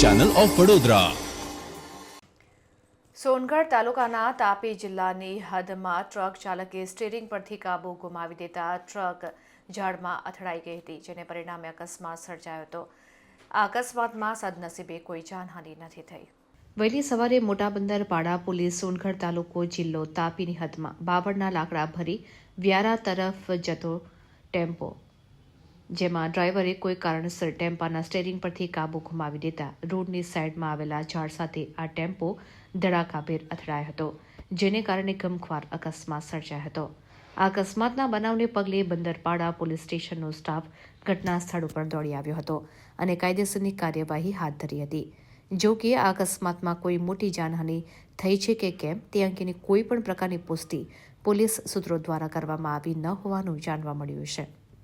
Channel of Vadodara Songadh તાલુકાના તાપી જિલ્લાની હદમાં truck ચાલકે સ્ટીરિંગ પરથી કાબુ ગુમાવી દેતા ટ્રક ઝાડમાં અથડાઈ ગઈ હતી જેને પરિણામે અકસ્માત સર્જાયો હતો. આ અકસ્માતમાં સદનસીબે કોઈ જાનહાનિ નથી થઈ. વહેલી સવારે મોટા બંદર પાડા પોલીસ સોનગઢ તાલુકો જિલ્લો તાપીની હદમાં બાબરના લાકડા ભરી વ્યારા તરફ જતો ટેમ્પો જેમાં ડ્રાઈવરે કોઈ કારણસર ટેમ્પાના સ્ટેરિંગ પરથી કાબુ ગુમાવી દેતા રોડની સાઈડમાં આવેલા ઝાડ સાથે આ ટેમ્પો ધડાકાભેર અથડાયો હતો, જેને કારણે ગમખ્વાર અકસ્માત સર્જાયો હતો. આ અકસ્માતના બનાવને પગલે બંદરપાડા પોલીસ સ્ટેશનનો સ્ટાફ ઘટના સ્થળ ઉપર દોડી આવ્યો હતો અને કાયદેસરની કાર્યવાહી હાથ ધરી હતી. જો કે આ અકસ્માતમાં કોઈ મોટી જાનહાનિ થઈ છે કે કેમ તે અંગેની કોઈ પણ પ્રકારની પુષ્ટિ પોલીસ સૂત્રો દ્વારા કરવામાં આવી ન હોવાનું જાણવા મળ્યું છે.